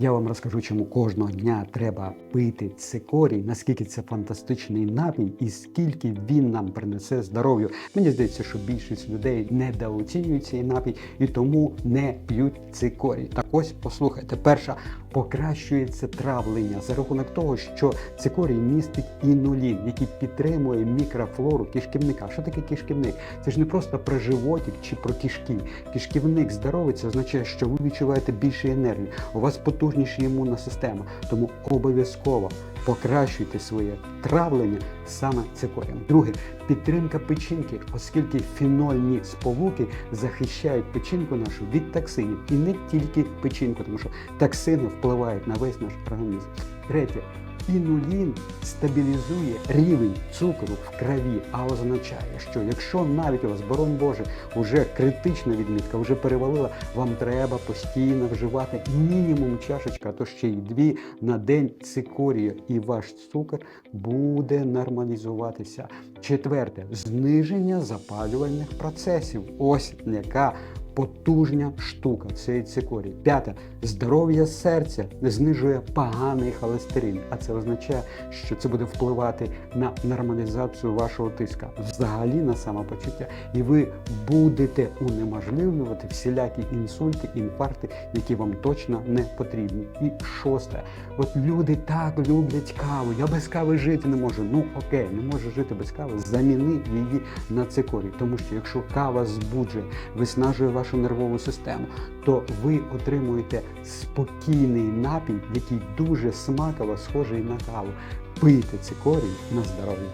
Я вам розкажу, чому кожного дня треба пити цикорій, наскільки це фантастичний напій і скільки він нам принесе здоров'ю. Мені здається, що більшість людей недооцінюють цей напій і тому не п'ють цикорій. Так ось послухайте, перша покращується травлення за рахунок того, що цикорій містить інулін, який підтримує мікрофлору кишківника. Що таке кишківник? Це ж не просто про животик чи про кишки. Кишківник здоровий, це означає, що ви відчуваєте більше енергії. У вас потужніша імунна система. Тому обов'язково покращуйте своє травлення саме цикорієм. Друге, підтримка печінки, оскільки фінольні сполуки захищають печінку нашу від токсинів. І не тільки печінку, тому що токсини впливають на весь наш організм. Третє. Інулін стабілізує рівень цукру в крові, а означає, що якщо навіть у вас, боронь Боже, вже критична відмітка, вже перевалила, вам треба постійно вживати мінімум чашечка, а то ще й дві на день цикорію, і ваш цукор буде нормалізуватися. Четверте зниження запалювальних процесів. Ось яка потужна штука цей цикорій. П'яте здоров'я серця знижує поганий холестерин, а це означає, що це буде впливати на нормалізацію вашого тиска, взагалі на самопочуття, і ви будете унеможливлювати всілякі інсульти, інфаркти, які вам точно не потрібні. І шосте, от люди так люблять каву. Я без кави жити не можу. Ну окей, не можу жити без кави. Заміни її на цикорій, тому що якщо кава збуджує, виснажує вашу нервову систему, то ви отримуєте спокійний напій, який дуже смаково схожий на каву. Пийте цикорій на здоров'я.